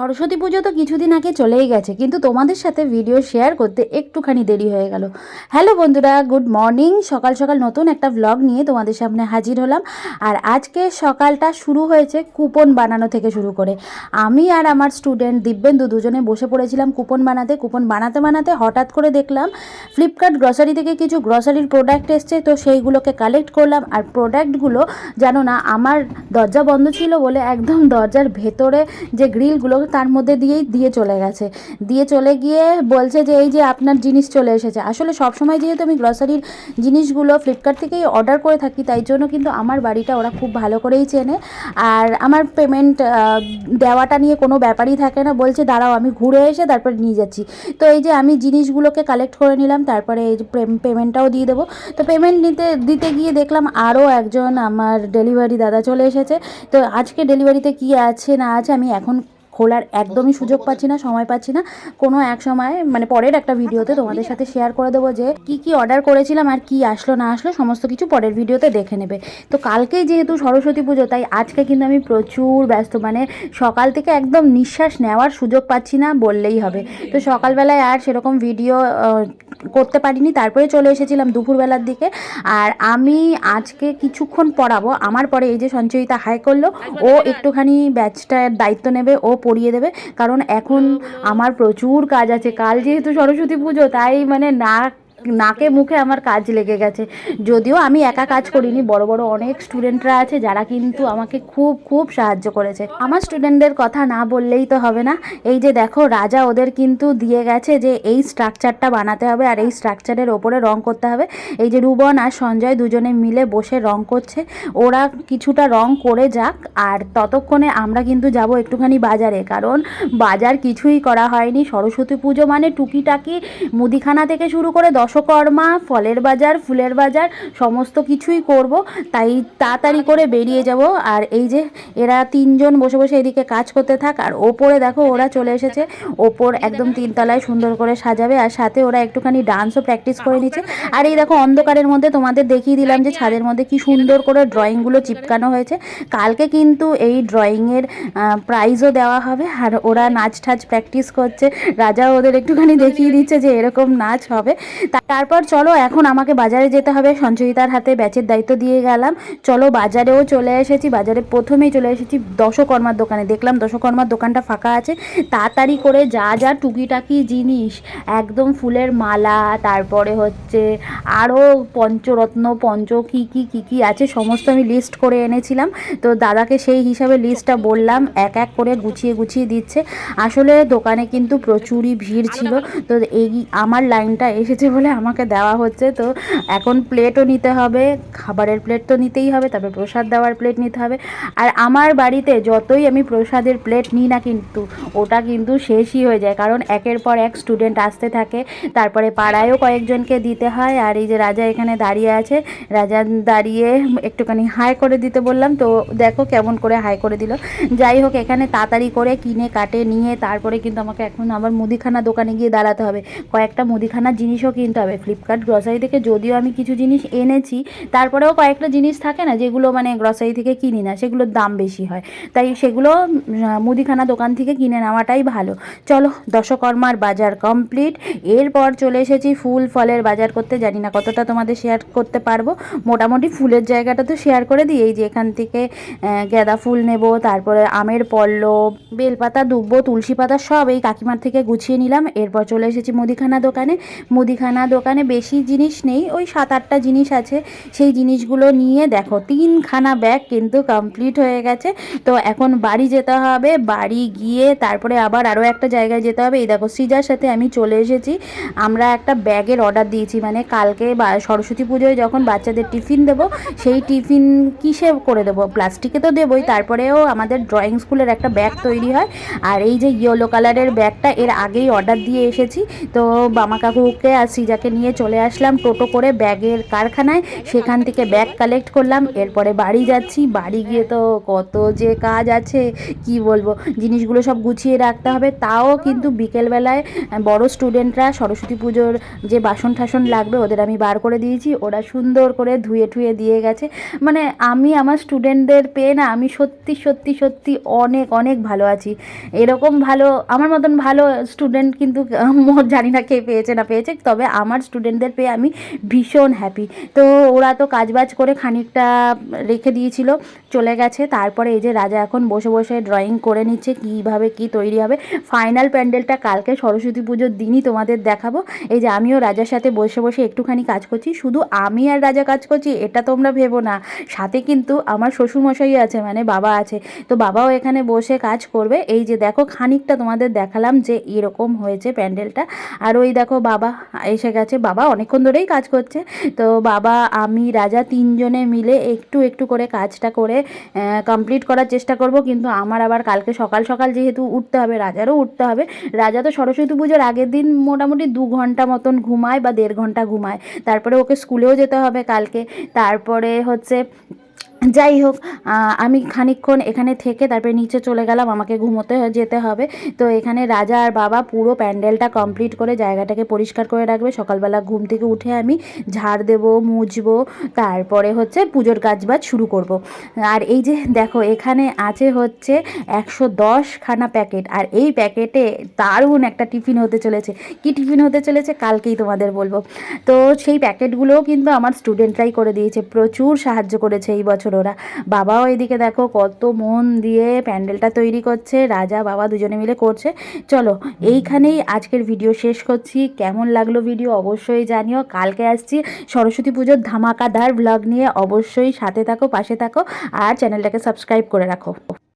সরস্বতী পুজো তো কিছুদিন আগে চলেই গেছে, কিন্তু তোমাদের সাথে ভিডিও শেয়ার করতে একটুখানি দেরি হয়ে গেল। হ্যালো বন্ধুরা গুড মর্নিং সকাল সকাল নতুন একটা ব্লগ নিয়ে তোমাদের সামনে হাজির হলাম। আর আজকে সকালটা শুরু হয়েছে কুপন বানানো থেকে শুরু করে। আমি আর আমার স্টুডেন্ট দিব্যেন্দু দুজনে বসে পড়েছিলাম কুপন বানাতে। কুপন বানাতে বানাতে হঠাৎ করে দেখলাম ফ্লিপকার্ট গ্রসারি থেকে কিছু গ্রসারির প্রোডাক্ট এসছে, তো সেইগুলোকে কালেক্ট করলাম। আর প্রোডাক্টগুলো জানো না আমার দরজা বন্ধ ছিল বলে একদম দরজার ভেতরে যে গ্রিলগুলো তার মধ্যে দিয়েই দিয়ে চলে গেছে। দিয়ে চলে গিয়ে বলছে যে, এই যে আপনার জিনিস চলে এসেছে। আসলে সব সময় যেহেতু আমি গ্রসারির জিনিসগুলো ফ্লিপকার্ট থেকেই অর্ডার করে থাকি, তাই জন্য কিন্তু আমার বাড়িটা ওরা খুব ভালো করেই চেনে। আর আমার পেমেন্ট দেওয়াটা নিয়ে কোনো ব্যাপারই থাকে না। বলছে, দাঁড়াও, আমি ঘুরে এসে তারপর নিয়ে যাচ্ছি। তো এই যে আমি জিনিসগুলোকে কালেক্ট করে নিলাম, তারপরে এই যে পেমেন্টটাও দিয়ে দেবো। তো পেমেন্ট নিতে, দিতে গিয়ে দেখলাম আরও একজন আমার ডেলিভারি দাদা চলে এসেছে। তো আজকে ডেলিভারিতে কী আছে, না আছে, আমি এখন খোলার একদমই সুযোগ পাচ্ছি না সময় পাচ্ছি না। কোনো এক সময় মানে পরের একটা ভিডিওতে তোমাদের সাথে শেয়ার করে দেবো যে কি কি অর্ডার করেছিলাম আর কি আসলো না আসলো সমস্ত কিছু পরের ভিডিওতে দেখে নেবে। তো কালকেই যেহেতু সরস্বতী পুজো তাই আজকে কিন্তু আমি প্রচুর ব্যস্ত মানে সকাল থেকে একদম নিঃশ্বাস নেওয়ার সুযোগ পাচ্ছি না বললেই হবে। তো সকালবেলায় আর সেরকম ভিডিও করতে পারিনি তারপরে চলে এসেছিলাম দুপুরবেলার দিকে। আর আমি আজকে কিছুক্ষণ পড়াবো আমার পরে এই যে সঞ্চয়িতা হাই করল ও একটুখানি ব্যাচটার দায়িত্ব নেবে ও পড়িয়ে দেবে। কারণ এখন আমার প্রচুর কাজ আছে। কাল যেহেতু সরস্বতী পুজো তাই মানে না নাকে মুখে আমার কাজ লেগে গেছে। যদিও আমি একা কাজ করিনি, বড় বড় অনেক স্টুডেন্টরা আছে যারা কিন্তু আমাকে খুব খুব সাহায্য করেছে। আমার স্টুডেন্টদের কথা না বললেই তো হবে না। এই যে দেখো, রাজা ওদের কিন্তু দিয়ে গেছে যে এই স্ট্রাকচারটা বানাতে হবে আর এই স্ট্রাকচারের ওপরে রং করতে হবে। এই যে রুবন আর সঞ্জয় দুজনে মিলে বসে রং করছে। ওরা কিছুটা রং করে যাক আর ততক্ষণে আমরা কিন্তু যাব একটুখানি বাজারে। কারণ বাজার কিছুই করা হয়নি। সরস্বতী পুজো মানে টুকিটাকি মুদিখানা থেকে শুরু করে দশ দশকর্মা ফলের বাজার, ফুলের বাজার, সমস্ত কিছুই করব। তাই তাড়াতাড়ি করে বেরিয়ে যাব। আর এই যে এরা তিনজন বসে বসে এদিকে কাজ করতে থাক, আর ওপরে দেখো ওরা চলে এসেছে। ওপর একদম তিনতলায় সুন্দর করে সাজাবে, আর সাথে ওরা একটুখানি ডান্সও প্র্যাকটিস করে নিচ্ছে। আর এই দেখো অন্ধকারের মধ্যে তোমাদের দেখিয়ে দিলাম যে ছাদের মধ্যে কি সুন্দর করে ড্রয়িংগুলো চিপকানো হয়েছে। কালকে কিন্তু এই ড্রয়িংয়ের প্রাইজও দেওয়া হবে। আর ওরা নাচ ঠাচ প্র্যাকটিস করছে। রাজা ওদের একটুখানি দেখিয়ে দিচ্ছে যে এরকম নাচ হবে। তারপর চলো, এখন আমাকে বাজারে যেতে হবে। সঞ্চয়িতার হাতে ব্যাচের দায়িত্ব দিয়ে গেলাম। চলো, বাজারেও চলে এসেছি। বাজারে প্রথমেই চলে এসেছি দশকর্মার দোকানে। দেখলাম দশকর্মার দোকানটা ফাঁকা আছে। তাড়াতাড়ি করে যা যা টুকিটাকি জিনিস, একদম ফুলের মালা, তারপরে হচ্ছে আরও পঞ্চরত্ন, পঞ্চ কী কী কী কী আছে, সমস্ত আমি লিস্ট করে এনেছিলাম। তো দাদাকে সেই হিসাবে লিস্টটা বললাম, এক এক করে গুছিয়ে গুছিয়ে দিচ্ছে। আসলে দোকানে কিন্তু প্রচুরই ভিড় ছিল। তো এই আমার লাইনটা এসেছে বলে আমাকে দেওয়া হচ্ছে, তো এখন প্লেটও নিতে হবে, খাবারের প্লেট তো নিতেই হবে, তারপরে প্রসাদ দেওয়ার প্লেট নিতে হবে। আর আমার বাড়িতে যতই আমি প্রসাদের প্লেট নিই না কিন্তু, ওটা কিন্তু শেষই হয়ে যায়, কারণ একের পর এক স্টুডেন্ট আসতে থাকে। তারপরে পাড়ায়ও কয়েকজনকে দিতে হয়, আর এই যে রাজা এখানে দাঁড়িয়ে আছে, রাজা দাঁড়িয়ে একটুখানি হাই করে দিতে বললাম, তো দেখো কেমন করে হাই করে দিল। যাই হোক, এখানে তাড়াতাড়ি করে কিনে, কাটে, নিয়ে, তারপরে কিন্তু আমাকে এখন আবার মুদিখানা দোকানে গিয়ে দাঁড়াতে হবে। কয়েকটা মুদিখানার জিনিসও কিনতে হবে। ফ্লিপকার্ট গ্রসারি থেকে যদিও আমি কিছু জিনিস এনেছি, তারপরেও কয়েকটা জিনিস থাকে না যেগুলো মানে গ্রসারি থেকে কিনি না, সেগুলোর দাম বেশি হয়। তাই সেগুলো মুদিখানা দোকান থেকে কিনে নেওয়াটাই ভালো। চলো, দশকর্মার বাজার কমপ্লিট এরপর চলে এসেছি ফুল ফলের বাজার করতে। জানি না কতটা তোমাদের শেয়ার করতে পারব। মোটামুটি ফুলের জায়গাটা তো শেয়ার করে দিই। এই যে এখান থেকে গাঁদা ফুল নেব, তারপরে আমের পল্লব, বেলপাতা, দুব্বো, তুলসী পাতা সব এই কাকিমার থেকে গুছিয়ে নিলাম। এরপর চলে এসেছি মুদিখানা দোকানে। মুদিখানা দোকানে বেশি জিনিস নেই, ওই সাত আটটা জিনিস আছে, সেই জিনিসগুলো নিয়ে দেখো, তিনখানা ব্যাগ কিন্তু কমপ্লিট হয়ে গেছে। তো এখন বাড়ি যেতে হবে, বাড়ি গিয়ে তারপরে আবার আরও একটা জায়গায় যেতে হবে। এই দেখো, সৃজার সাথে আমি চলে এসেছি। আমরা একটা ব্যাগের অর্ডার দিয়েছি মানে কালকে বা সরস্বতী পুজোয় যখন বাচ্চাদের টিফিন দেবো, সেই টিফিন কিসে করে দেবো? প্লাস্টিকে তো দেবোই, তারপরেও আমাদের ড্রয়িং স্কুলের একটা ব্যাগ তৈরি হয়। আর এই যে ইয়েলো কালারের ব্যাগটা এর আগেই অর্ডার দিয়ে এসেছি। তো বামা কাকুকে আর সৃজা রাজাকে নিয়ে চলে আসলাম টোটো করে ব্যাগের কারখানায়। সেখান থেকে ব্যাগ কালেক্ট করলাম, এরপরে বাড়ি যাচ্ছি। বাড়ি গিয়ে তো কত যে কাজ আছে, কি বলব? জিনিসগুলো সব গুছিয়ে রাখতে হবে। তাও কিন্তু বিকেলবেলায় বড় স্টুডেন্টরা সরস্বতী পুজোর যে বাসন ঠাসন লাগবে, ওদের আমি বার করে দিয়েছি। ওরা সুন্দর করে ধুয়ে ঠুয়ে দিয়ে গেছে। মানে আমি আমার স্টুডেন্টদের পেয়ে না, আমি সত্যি সত্যি সত্যি অনেক অনেক ভালো আছি। এরকম ভালো, আমার মতন ভালো স্টুডেন্ট কিন্তু জানি না কে পেয়েছে না পেয়েছে। তবে আমার স্টুডেন্টদের পেয়ে আমি ভীষণ হ্যাপি তো ওরা তো কাজবাজ করে খানিকটা রেখে দিয়েছিল, চলে গেছে। তারপরে এই যে রাজা এখন বসে বসে ড্রয়িং করে নিচ্ছে, কীভাবে কি তৈরি হবে। ফাইনাল প্যান্ডেলটা কালকে সরস্বতী পুজোর দিনই তোমাদের দেখাবো। এই যে আমিও রাজার সাথে বসে বসে একটুখানি কাজ করছি। শুধু আমি আর রাজা কাজ করছি, এটা তোমরা ভেবো না। সাথে কিন্তু আমার শ্বশুরমশাই আছে মানে বাবা আছে। তো বাবাও এখানে বসে কাজ করবে। এই যে দেখো, খানিকটা তোমাদের দেখালাম যে এরকম হয়েছে প্যান্ডেলটা। আর ওই দেখো, বাবা এসে গেছে। বাবা অনেকক্ষণ ধরেই কাজ করছে। তো বাবা, আমি, রাজা তিনজনে মিলে একটু একটু করে কাজটা করে কমপ্লিট করার চেষ্টা করব। কিন্তু আমার আবার কালকে সকাল সকাল যেহেতু উঠতে হবে, রাজারও উঠতে হবে। রাজা তো সরস্বতী পুজোর আগের দিন মোটামুটি দু ঘণ্টা মতন ঘুমায় বা দেড় ঘণ্টা ঘুমায়। তারপরে ওকে স্কুলেও যেতে হবে কালকে। তারপরে হচ্ছে যাই হোক আমি খানিকক্ষণ এখানে থেকে তারপরে নিচে চলে গেলাম, আমাকে ঘুমোতে যেতে হবে। তো এখানে রাজা আর বাবা পুরো প্যান্ডেলটা কমপ্লিট করে জায়গাটাকে পরিষ্কার করে রাখবে। সকালবেলা ঘুম থেকে উঠে আমি ঝাড় দেবো, মুছবো, তারপরে হচ্ছে পুজোর কাজবাজ শুরু করব। আর এই যে দেখো, এখানে আছে হচ্ছে একশো দশখানা প্যাকেট। আর এই প্যাকেটে দারুণ একটা টিফিন হতে চলেছে। কি টিফিন হতে চলেছে কালকেই তোমাদের বলব। তো সেই প্যাকেটগুলোও কিন্তু আমার স্টুডেন্টরাই করে দিয়েছে। প্রচুর সাহায্য করেছে এই বছর। ওরা বাবাও এদিকে দেখো কত মন দিয়ে প্যান্ডেলটা তৈরি করছে, রাজা, বাবা দুজনে মিলে করছে। চলো, এইখানেই আজকের ভিডিও শেষ করছি। কেমন লাগল ভিডিও অবশ্যই জানিও। কালকে আসছি সরস্বতী পুজোর ধামাকাদার ব্লগ নিয়ে। অবশ্যই সাথে থাকো, পাশে থাকো আর চ্যানেলটাকে সাবস্ক্রাইব করে রাখো।